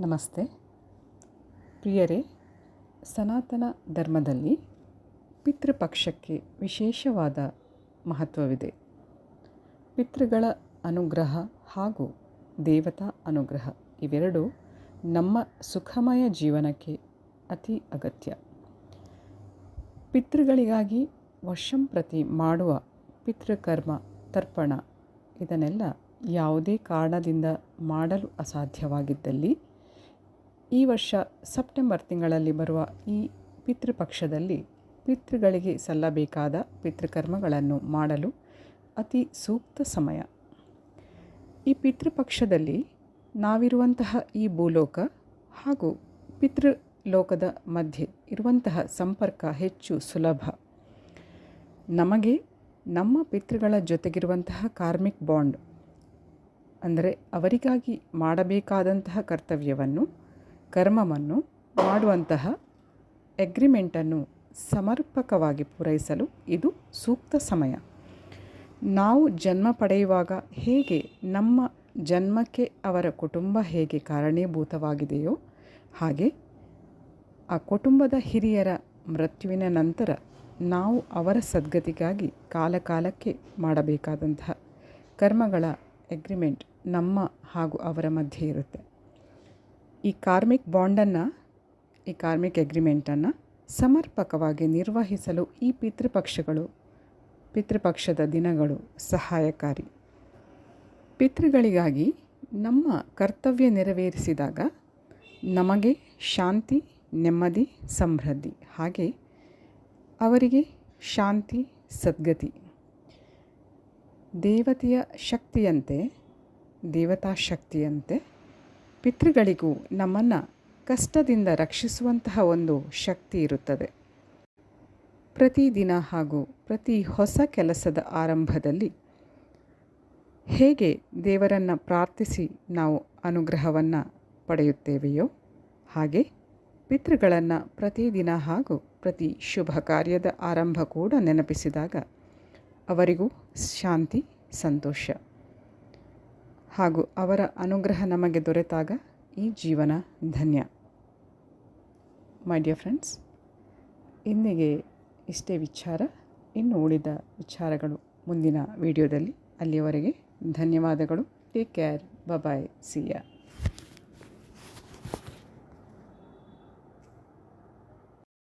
ನಮಸ್ತೆ. ಪ್ರಿಯರೇ, ಸನಾತನ ಧರ್ಮದಲ್ಲಿ ಪಿತೃಪಕ್ಷಕ್ಕೆ ವಿಶೇಷವಾದ ಮಹತ್ವವಿದೆ. ಪಿತೃಗಳ ಅನುಗ್ರಹ ಹಾಗೂ ದೇವತಾ ಅನುಗ್ರಹ ಇವೆರಡೂ ನಮ್ಮ ಸುಖಮಯ ಜೀವನಕ್ಕೆ ಅತಿ ಅಗತ್ಯ. ಪಿತೃಗಳಿಗಾಗಿ ವರ್ಷಂಪ್ರತಿ ಮಾಡುವ ಪಿತೃಕರ್ಮ ತರ್ಪಣ ಇದನ್ನೆಲ್ಲ ಯಾವುದೇ ಕಾರಣದಿಂದ ಮಾಡಲು ಅಸಾಧ್ಯವಾಗಿದ್ದಲ್ಲಿ ಈ ವರ್ಷ ಸೆಪ್ಟೆಂಬರ್ ತಿಂಗಳಲ್ಲಿ ಬರುವ ಈ ಪಿತೃಪಕ್ಷದಲ್ಲಿ ಪಿತೃಗಳಿಗೆ ಸಲ್ಲಬೇಕಾದ ಪಿತೃಕರ್ಮಗಳನ್ನು ಮಾಡಲು ಅತಿ ಸೂಕ್ತ ಸಮಯ. ಈ ಪಿತೃಪಕ್ಷದಲ್ಲಿ ನಾವಿರುವಂತಹ ಈ ಭೂಲೋಕ ಹಾಗೂ ಪಿತೃಲೋಕದ ಮಧ್ಯೆ ಇರುವಂತಹ ಸಂಪರ್ಕ ಹೆಚ್ಚು ಸುಲಭ. ನಮಗೆ ನಮ್ಮ ಪಿತೃಗಳ ಜೊತೆಗಿರುವಂತಹ ಕಾರ್ಮಿಕ್ ಬಾಂಡ್, ಅಂದರೆ ಅವರಿಗಾಗಿ ಮಾಡಬೇಕಾದಂತಹ ಕರ್ತವ್ಯವನ್ನು ಕರ್ಮವನ್ನು ಮಾಡುವಂತಹ ಎಗ್ರಿಮೆಂಟನ್ನು ಸಮರ್ಪಕವಾಗಿ ಪೂರೈಸಲು ಇದು ಸೂಕ್ತ ಸಮಯ. ನಾವು ಜನ್ಮ ಪಡೆಯುವಾಗ ಹೇಗೆ, ನಮ್ಮ ಜನ್ಮಕ್ಕೆ ಅವರ ಕುಟುಂಬ ಹೇಗೆ ಕಾರಣೀಭೂತವಾಗಿದೆಯೋ ಹಾಗೆ ಆ ಕುಟುಂಬದ ಹಿರಿಯರ ಮೃತ್ಯುವಿನ ನಂತರ ನಾವು ಅವರ ಸದ್ಗತಿಗಾಗಿ ಕಾಲಕಾಲಕ್ಕೆ ಮಾಡಬೇಕಾದಂತಹ ಕರ್ಮಗಳ ಎಗ್ರಿಮೆಂಟ್ ನಮ್ಮ ಹಾಗೂ ಅವರ ಮಧ್ಯೆ ಇರುತ್ತೆ. ಈ ಕಾರ್ಮಿಕ್ ಬಾಂಡನ್ನು, ಈ ಕಾರ್ಮಿಕ್ ಎಗ್ರಿಮೆಂಟನ್ನು ಸಮರ್ಪಕವಾಗಿ ನಿರ್ವಹಿಸಲು ಈ ಪಿತೃಪಕ್ಷಗಳು, ಪಿತೃಪಕ್ಷದ ದಿನಗಳು ಸಹಾಯಕಾರಿ. ಪಿತೃಗಳಿಗಾಗಿ ನಮ್ಮ ಕರ್ತವ್ಯ ನೆರವೇರಿಸಿದಾಗ ನಮಗೆ ಶಾಂತಿ, ನೆಮ್ಮದಿ, ಸಮೃದ್ಧಿ, ಹಾಗೆ ಅವರಿಗೆ ಶಾಂತಿ, ಸದ್ಗತಿ. ದೇವತೆಯ ಶಕ್ತಿಯಂತೆ ದೇವತಾ ಶಕ್ತಿಯಂತೆ ಪಿತೃಗಳಿಗೂ ನಮ್ಮನ್ನು ಕಷ್ಟದಿಂದ ರಕ್ಷಿಸುವಂತಹ ಒಂದು ಶಕ್ತಿ ಇರುತ್ತದೆ. ಪ್ರತಿದಿನ ಹಾಗೂ ಪ್ರತಿ ಹೊಸ ಕೆಲಸದ ಆರಂಭದಲ್ಲಿ ಹೇಗೆ ದೇವರನ್ನು ಪ್ರಾರ್ಥಿಸಿ ನಾವು ಅನುಗ್ರಹವನ್ನು ಪಡೆಯುತ್ತೇವೆಯೋ ಹಾಗೆ ಪಿತೃಗಳನ್ನು ಪ್ರತಿದಿನ ಹಾಗೂ ಪ್ರತಿ ಶುಭ ಕಾರ್ಯದ ಆರಂಭ ಕೂಡ ನೆನಪಿಸಿದಾಗ ಅವರಿಗೂ ಶಾಂತಿ, ಸಂತೋಷ. ಹಾಗೂ ಅವರ ಅನುಗ್ರಹ ನಮಗೆ ದೊರೆತಾಗ ಈ ಜೀವನ ಧನ್ಯ. ಮೈ ಡಿಯರ್ ಫ್ರೆಂಡ್ಸ್ ಇಂದಿಗೆ ಇಷ್ಟೇ ವಿಚಾರ, ಇನ್ನು ಉಳಿದ ವಿಚಾರಗಳು ಮುಂದಿನ ವಿಡಿಯೋದಲ್ಲಿ. ಅಲ್ಲಿಯವರೆಗೆ ಧನ್ಯವಾದಗಳು. ಟೇಕ್ ಕೇರ್ ಬಬಾಯ್ ಸಿಯಾ